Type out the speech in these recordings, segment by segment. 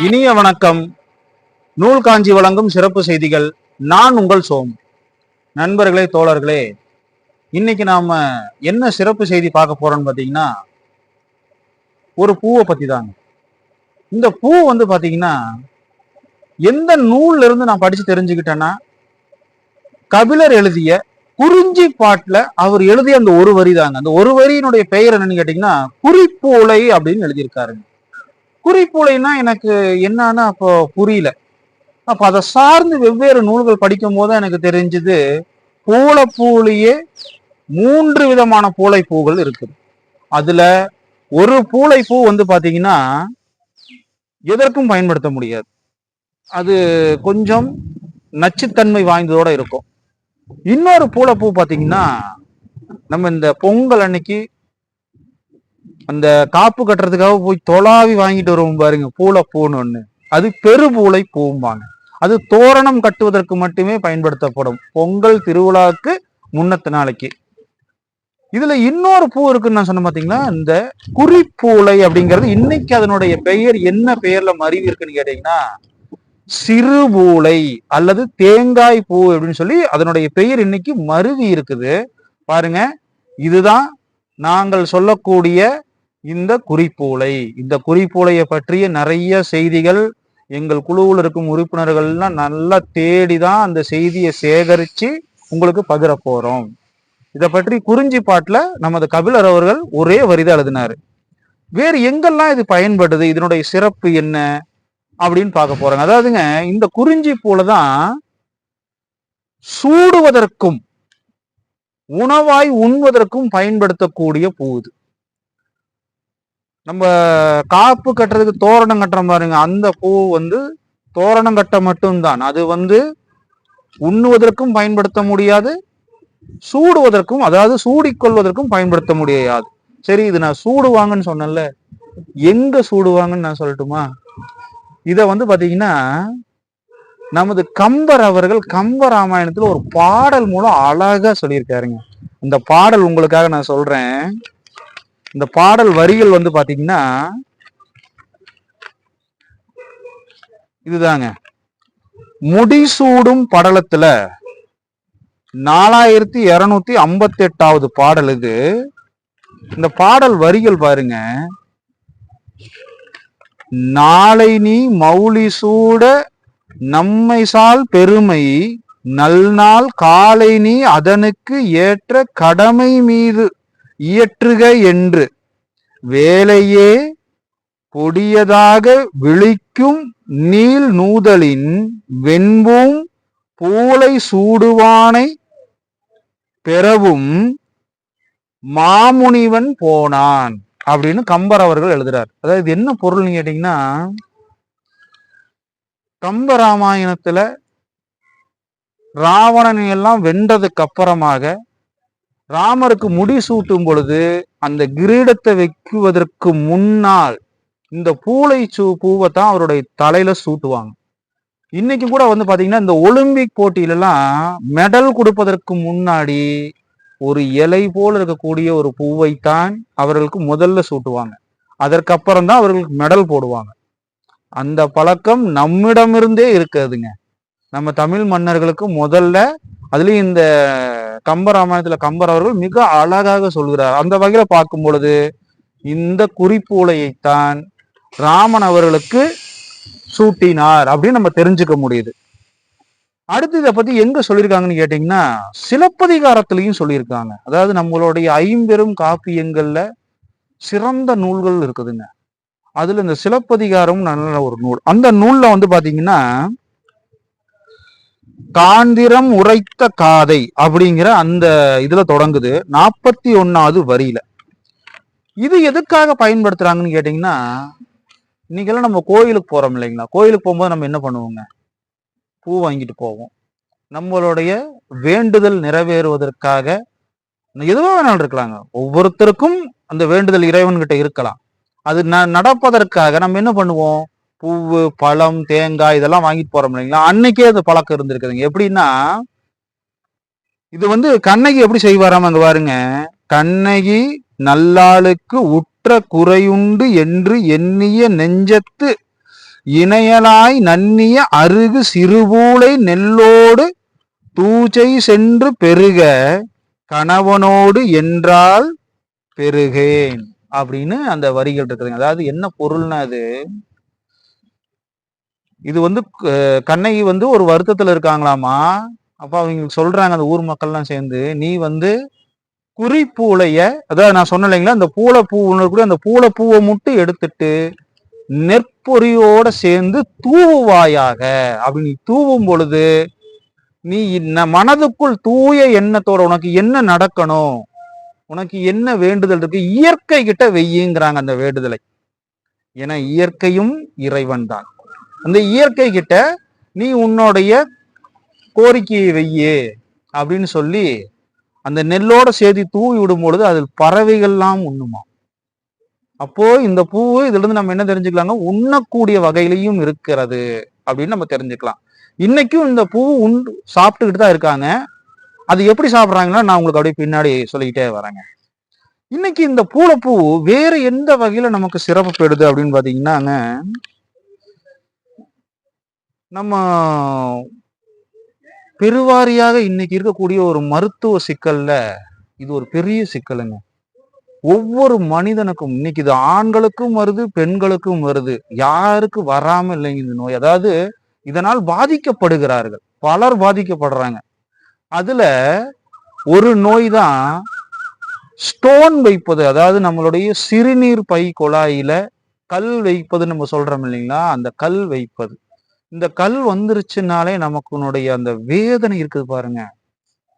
இனிய வணக்கம். நூல் காஞ்சி வழங்கும் சிறப்பு செய்திகள். நான் உங்கள் சோம். நண்பர்களே தோழர்களே இன்னைக்கு நாம என்ன சிறப்பு செய்தி பார்க்க போறோம்னு பாத்தீங்கன்னா ஒரு பூவை பத்தி தாங்க இந்த பூ வந்து பாத்தீங்கன்னா எந்த நூல்ல இருந்து நான் படிச்சு தெரிஞ்சுக்கிட்டேன்னா கபிலர் எழுதிய குறிஞ்சி பாட்டுல அவர் எழுதிய அந்த ஒரு வரி தாங்க அந்த ஒரு வரியினுடைய பெயர் என்னன்னு கேட்டீங்கன்னா குறிப்போலை அப்படின்னு எழுதியிருக்காருங்க. குறிப்புலைன்னா எனக்கு என்னன்னு அப்போ புரியல. அப்போ அதை சார்ந்து வெவ்வேறு நூல்கள் படிக்கும் போது எனக்கு தெரிஞ்சது பூளைப்பூலையே மூன்று விதமான பூளை இருக்குது. அதுல ஒரு பூளை பூ வந்து பாத்தீங்கன்னா எதற்கும் பயன்படுத்த முடியாது. அது கொஞ்சம் நச்சுத்தன்மை வாய்ந்ததோட இருக்கும். இன்னொரு பூளைப்பூ பாத்தீங்கன்னா நம்ம இந்த பொங்கல் அன்னைக்கு அந்த காப்பு கட்டுறதுக்காக போய் தொலாவி வாங்கிட்டு வருவோம் பாருங்க பூளைப்பூன்னு ஒன்று அது பெருபூளை பூம்பாங்க. அது தோரணம் கட்டுவதற்கு மட்டுமே பயன்படுத்தப்படும். பொங்கல் திருவிழாவுக்கு முன்னத்து நாளைக்கு. இதுல இன்னொரு பூ இருக்குன்னு நான் சொன்ன பாத்தீங்கன்னா இந்த குறிப்பூளை அப்படிங்கிறது இன்னைக்கு அதனுடைய பெயர் என்ன பெயர்ல மருவி இருக்குன்னு கேட்டீங்கன்னா சிறுபூளை அல்லது தேங்காய் பூ அப்படின்னு சொல்லி அதனுடைய பெயர் இன்னைக்கு மருவி இருக்குது. பாருங்க இதுதான் நாங்கள் சொல்லக்கூடிய இந்த குறிப்பூலை இந்த குறிப்பூலையை பற்றிய நிறைய செய்திகள் எங்கள் குழுவில் இருக்கும் உறுப்பினர்கள்லாம் நல்லா தேடி தான் அந்த செய்தியை சேகரித்து உங்களுக்கு பகிர போகிறோம் இதை பற்றி குறிஞ்சி பாட்டில் நமது கபிலர் அவர்கள் ஒரே வரிதான் எழுதினார். வேறு எங்கெல்லாம் இது பயன்படுது இதனுடைய சிறப்பு என்ன அப்படின்னு பார்க்க போறாங்க. அதாவதுங்க இந்த குறிஞ்சி பூலதான் சூடுவதற்கும் உணவாய் உண்வதற்கும் பயன்படுத்தக்கூடிய பூ இது. நம்ம காப்பு கட்டுறதுக்கு தோரணம் கட்டுற பாருங்க அந்த பூ வந்து தோரணம் கட்ட மட்டும்தான். அது வந்து உண்ணுவதற்கும் பயன்படுத்த முடியாது சூடுவதற்கும் அதாவது சூடிக்கொள்வதற்கும் பயன்படுத்த முடியாது. சரி இது நான் சூடுவாங்கன்னு சொன்னேன்ல எங்க சூடுவாங்கன்னு நான் சொல்லட்டுமா? இத வந்து பாத்தீங்கன்னா நமது கம்பர் அவர்கள் கம்ப ராமாயணத்துல ஒரு பாடல் மூலம் அழகா சொல்லியிருக்காருங்க. அந்த பாடல் உங்களுக்காக நான் சொல்றேன். இந்த பாடல் வரிகள் வந்து பாத்தீங்கன்னா இதுதாங்க. முடிசூடும் படலத்துல நாலாயிரத்தி இருநூத்தி ஐம்பத்தி எட்டாவது பாடல் இது. இந்த பாடல் வரிகள் பாருங்க. நாளை நீ மௌலி சூட நம்மை சால் பெருமை நல்நாள் காலை நீ அதனுக்கு ஏற்ற கடமை மீது. இயற்றுக என்று வேலையே கொடியதாக விழிக்கும் நீள் நூதலின் வெண்பூம் பூளை சூடுவானை பெறவும் மாமுனிவன் போனான் அப்படின்னு கம்பர் அவர்கள் எழுதுறார். அதாவது இது என்ன பொருள்னு கேட்டீங்கன்னா கம்பராமாயணத்துல ராவணனை எல்லாம் வென்றதுக்கு அப்புறமாக ராமருக்கு முடி சூட்டும் பொழுது அந்த கிரீடத்தை வைக்குவதற்கு முன்னால் இந்த பூளை சூ பூவை தான் அவருடைய தலையில சூட்டுவாங்க. இன்னைக்கு கூட வந்து பாத்தீங்கன்னா இந்த ஒலிம்பிக் போட்டியிலலாம் மெடல் கொடுப்பதற்கு முன்னாடி ஒரு இலை போல இருக்கக்கூடிய ஒரு பூவைத்தான் அவர்களுக்கு முதல்ல சூட்டுவாங்க. அதற்கப்புறம் தான் அவர்களுக்கு மெடல் போடுவாங்க. அந்த பழக்கம் நம்மிடமிருந்தே இருக்காதுங்க நம்ம தமிழ் மன்னர்களுக்கு முதல்ல அதுலயும் இந்த கம்பராமாயணத்துல கம்பர் அவர்கள் மிக அழகாக சொல்கிறார். அந்த வகையில பார்க்கும் பொழுது இந்த குறிப்பூலையைத்தான் ராமன் அவர்களுக்கு சூட்டினார் அப்படின்னு நம்ம தெரிஞ்சுக்க முடியுது. அடுத்து இதை பத்தி எங்க சொல்லியிருக்காங்கன்னு கேட்டீங்கன்னா சிலப்பதிகாரத்திலையும் சொல்லியிருக்காங்க. அதாவது நம்மளுடைய ஐம்பெரும் காப்பியங்கள்ல சிறந்த நூல்கள் இருக்குதுங்க. அதுல இந்த சிலப்பதிகாரம் நல்ல ஒரு நூல். அந்த நூல்ல வந்து பாத்தீங்கன்னா காந்திரம் உரைத்த காதை அப்படிங்கிற அந்த இதுல தொடங்குது. நாற்பத்தி ஒன்னாவது வரியில. இது எதுக்காக பயன்படுத்துறாங்கன்னு கேட்டீங்கன்னா இன்னைக்கெல்லாம் நம்ம கோயிலுக்கு போறோம் இல்லைங்களா? கோயிலுக்கு போகும்போது நம்ம என்ன பண்ணுவோங்க? பூ வாங்கிட்டு போவோம். நம்மளுடைய வேண்டுதல் நிறைவேறுவதற்காக எதுவோ வேணாலும் இருக்கலாங்க. ஒவ்வொருத்தருக்கும் அந்த வேண்டுதல் இறைவன்கிட்ட இருக்கலாம். அது ந நடப்பதற்காக நம்ம என்ன பண்ணுவோம்? பூவு பழம் தேங்காய் இதெல்லாம் வாங்கிட்டு போறோம் இல்லைங்களா? அன்னைக்கே அந்த பழக்கம் இருந்திருக்குதுங்க. எப்படின்னா இது வந்து கண்ணகி எப்படி செய்வாராம் அங்க பாருங்க. கண்ணகி நல்லாளுக்கு உற்ற குறையுண்டு என்று எண்ணிய நெஞ்சத்து இணையலாய் நன்னிய அருகு சிறுபூளை நெல்லோடு தூச்சை சென்று பெருக கணவனோடு என்றால் பெருகேன் அப்படின்னு அந்த வரிகள் இருக்குதுங்க. அதாவது என்ன பொருள்னா அது? இது வந்து கண்ணகி வந்து ஒரு வருத்தத்துல இருக்காங்களாமா? அப்ப அவங்க சொல்றாங்க அந்த ஊர் மக்கள்லாம் சேர்ந்து நீ வந்து குறிப்பூளைய அதாவது நான் சொன்னேன் இல்லைங்களா அந்த பூளைப்பூ கூட அந்த பூளைப்பூவை மட்டும் எடுத்துட்டு நெற்பொறியோட சேர்ந்து தூவுவாயாக. அப்படி நீ தூவும் பொழுது நீ என்ன மனதுக்குள் தூய எண்ணத்தோட உனக்கு என்ன நடக்கணும்? உனக்கு என்ன வேண்டுதல் இருக்கு? இயற்கை கிட்ட வெய்யுங்கிறாங்க அந்த வேண்டுதலை. ஏன்னா இயற்கையும் இறைவன் தான். அந்த இயற்கை கிட்ட நீ உன்னுடைய கோரிக்கையை வெய்யு அப்படின்னு சொல்லி அந்த நெல்லோட சேர்த்து தூவி விடும் பொழுது அதில் பறவைகள்லாம் உண்ணுமா. அப்போ இந்த பூவு இதுல இருந்து நம்ம என்ன தெரிஞ்சுக்கலாங்க உண்ணக்கூடிய வகையிலையும் இருக்கிறது அப்படின்னு நம்ம தெரிஞ்சுக்கலாம். இன்னைக்கும் இந்த பூ உண் சாப்பிட்டுக்கிட்டு தான் இருக்காங்க. அது எப்படி சாப்பிடுறாங்கன்னா நான் உங்களுக்கு அப்படியே பின்னாடி சொல்லிக்கிட்டே வரேங்க. இன்னைக்கு இந்த பூளைப்பூ வேற எந்த வகையில நமக்கு சிறப்பு பெறுது அப்படின்னு பாத்தீங்கன்னாங்க நம்ம பெருவாரியாக இன்னைக்கு இருக்கக்கூடிய ஒரு மருத்துவ சிக்கல்ல இது ஒரு பெரிய சிக்கலுங்க. ஒவ்வொரு மனிதனுக்கும் இன்னைக்கு இது ஆண்களுக்கும் வருது பெண்களுக்கும் வருது. யாருக்கு வராம இல்லைங்க இந்த நோய். அதாவது இதனால் பாதிக்கப்படுகிறார்கள். பலர் பாதிக்கப்படுறாங்க. அதுல ஒரு நோய் தான் ஸ்டோன் வைப்பது. அதாவது நம்மளுடைய சிறுநீர் பை குழாயில கல் வைப்பது நம்ம சொல்றோம் இல்லைங்களா? அந்த கல் வைப்பது. இந்த கல் வந்துருச்சுனாலே நமக்குனுடைய அந்த வேதனை இருக்குது பாருங்க.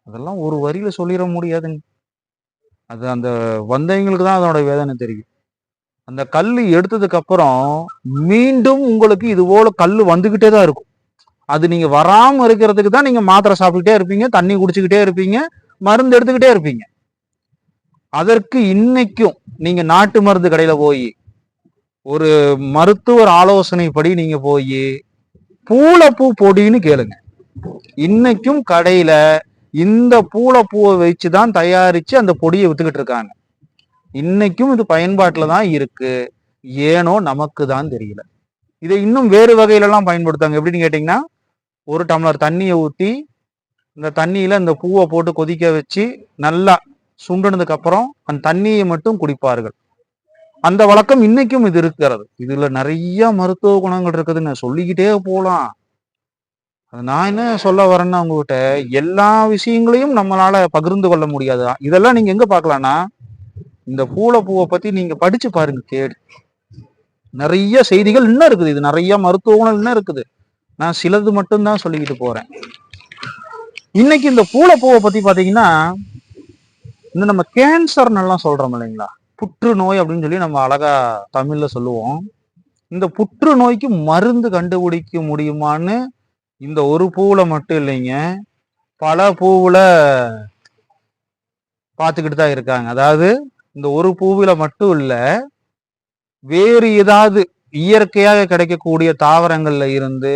அதெல்லாம் ஒரு வரியில சொல்லிட முடியாதுங்க. அது அந்த வந்தவங்களுக்கு தான் அதனுடைய வேதனை தெரியும். அந்த கல் எடுத்ததுக்கு அப்புறம் மீண்டும் உங்களுக்கு இது போல கல் வந்துகிட்டே தான் இருக்கும். அது நீங்க வராம இருக்கிறதுக்கு தான் நீங்க மாத்திரை சாப்பிட்டுட்டே இருப்பீங்க தண்ணி குடிச்சுக்கிட்டே இருப்பீங்க மருந்து எடுத்துக்கிட்டே இருப்பீங்க. அதற்கு இன்னைக்கும் நீங்க நாட்டு மருந்து கடையில போய் ஒரு மருத்துவர் ஆலோசனைப்படி நீங்க போய் பூலப்பூ பொடின்னு கேளுங்க. இன்னைக்கும் கடையில இந்த பூலப்பூவை வச்சு தான் தயாரிச்சு அந்த பொடியை வித்துக்கிட்டு இருக்காங்க. இன்னைக்கும் இது பயன்பாட்டில் தான் இருக்கு. ஏனோ நமக்கு தான் தெரியல. இதை இன்னும் வேறு வகையிலலாம் எல்லாம் பயன்படுத்தாங்க. எப்படின்னு கேட்டிங்கன்னா ஒரு டம்ளர் தண்ணியை ஊற்றி இந்த தண்ணியில் இந்த பூவை போட்டு கொதிக்க வச்சு நல்லா சுண்டுனதுக்கு அப்புறம் அந்த தண்ணியை மட்டும் குடிப்பார்கள். அந்த வழக்கம் இன்னைக்கும் இது இருக்கிறது. இதுல நிறைய மருத்துவ குணங்கள் இருக்குதுன்னு சொல்லிக்கிட்டே போலாம். அது நான் என்ன சொல்ல வரேன்னா உங்ககிட்ட எல்லா விஷயங்களையும் நம்மளால பகிர்ந்து கொள்ள முடியாது. இதெல்லாம் நீங்க எங்க பாக்கலாம்னா இந்த பூளை பூவை பத்தி நீங்க படிச்சு பாருங்க தேடி. நிறைய செய்திகள் இன்னும் இருக்குது. இது நிறைய மருத்துவ குணம் இன்னும் இருக்குது. நான் சிலது மட்டும்தான் சொல்லிக்கிட்டு போறேன். இன்னைக்கு இந்த பூளை பூவை பத்தி பாத்தீங்கன்னா இந்த நம்ம கேன்சர்னெல்லாம் சொல்றோம் இல்லைங்களா? புற்றுநோய் அப்படின்னு சொல்லி நம்ம அழகா தமிழ்ல சொல்லுவோம். இந்த புற்றுநோய்க்கு மருந்து கண்டுபிடிக்க முடியுமான்னு இந்த ஒரு பூவில் மட்டும் இல்லைங்க. பல பூவில் பார்த்துக்கிட்டு தான் இருக்காங்க. அதாவது இந்த ஒரு பூவில் மட்டும் இல்லை வேறு ஏதாவது இயற்கையாக கிடைக்கக்கூடிய தாவரங்கள்ல இருந்து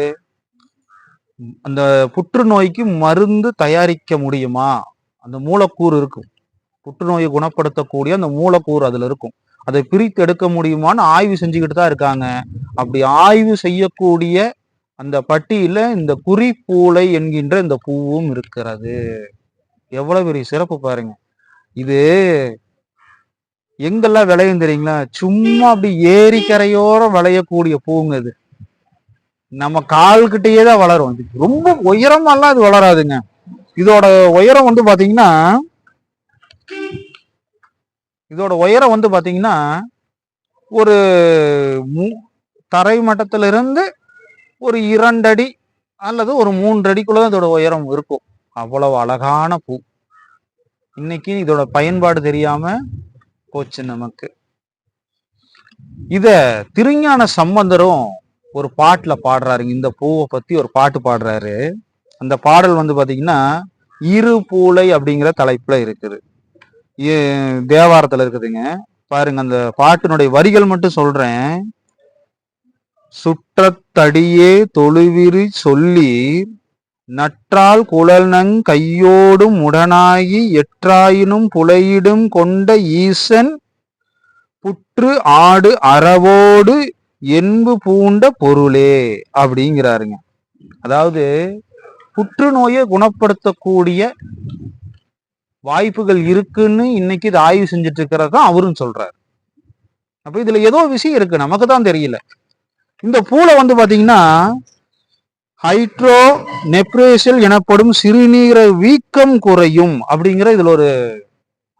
அந்த புற்றுநோய்க்கு மருந்து தயாரிக்க முடியுமா? அந்த மூலக்கூறு இருக்கும். புற்றுநோயை குணப்படுத்தக்கூடிய அந்த மூலக்கூறு அதுல இருக்கும். அதை பிரித்து எடுக்க முடியுமான்னு ஆய்வு செஞ்சுக்கிட்டு தான் இருக்காங்க. அப்படி ஆய்வு செய்யக்கூடிய அந்த பட்டியல இந்த குறிப்பூளை என்கின்ற இந்த பூவும் இருக்கிறது. எவ்வளவு பெரிய சிறப்பு பாருங்க. இது எங்கெல்லாம் விளையும் தெரியுங்களா? சும்மா அப்படி ஏரிக்கரையோரம் விளையக்கூடிய பூங்க இது. நம்ம கால்கிட்டயே தான் வளரும். ரொம்ப உயரமெல்லாம் அது வளராதுங்க. இதோட உயரம் வந்து பாத்தீங்கன்னா இதோட உயரம் வந்து பாத்தீங்கன்னா ஒரு மூ- தரை மட்டத்துல இருந்து ஒரு இரண்டடி அல்லது ஒரு மூன்று அடிக்குள்ளதான் இதோட உயரம் இருக்கும். அவ்வளவு அழகான பூ. இன்னைக்கு இதோட பயன்பாடு தெரியாம போச்சு நமக்கு. இத திருஞான சம்பந்தரும் ஒரு பாட்டுல பாடுறாருங்க இந்த பூவை பத்தி ஒரு பாட்டு பாடுறாரு. அந்த பாடல் வந்து பாத்தீங்கன்னா இரு பூளை அப்படிங்கிற தலைப்புல இருக்குது. தேவாரத்தில் இருக்குதுங்க. பாருங்க அந்த பாட்டினுடைய வரிகள் மட்டும் சொல்றேன். சுற்றத்தடியே தொழுவிரி சொல்லி நற்றால் குழல்நங் கையோடும் உடனாகி எற்றாயினும் புலையிடும் கொண்ட ஈசன் புற்று ஆடு அறவோடு என்பு பூண்ட பொருளே அப்படிங்கிறாருங்க. அதாவது புற்றுநோயை குணப்படுத்தக்கூடிய வாய்ப்புகள் இருக்குன்னு இன்னைக்கு இது ஆய்வு செஞ்சுட்டு இருக்கிறதா அவரும் சொல்றாரு. அப்ப இதுல ஏதோ விஷயம் இருக்கு. நமக்கு தான் தெரியல. இந்த பூல வந்து பாத்தீங்கன்னா ஹைட்ரோ நெப்ரேசல் எனப்படும் சிறுநீர வீக்கம் குறையும் அப்படிங்கிற இதுல ஒரு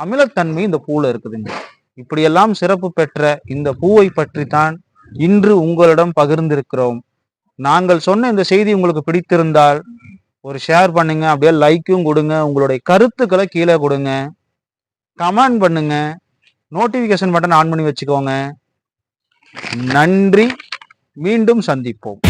அமிலத்தன்மை இந்த பூல இருக்குதுங்க இப்படியெல்லாம் சிறப்பு பெற்ற இந்த பூவை பற்றி தான் இன்று உங்களிடம் பகிர்ந்திருக்கிறோம். நாங்கள் சொன்ன இந்த செய்தி உங்களுக்கு பிடித்திருந்தால் ஒரு ஷேர் பண்ணுங்க அப்படியே லைக்கும் கொடுங்க உங்களுடைய கருத்துக்களை கீழே கொடுங்க. கமெண்ட் பண்ணுங்க. நோட்டிபிகேஷன் பட்டன் ஆன் பண்ணி வச்சுக்கோங்க. நன்றி. மீண்டும் சந்திப்போம்.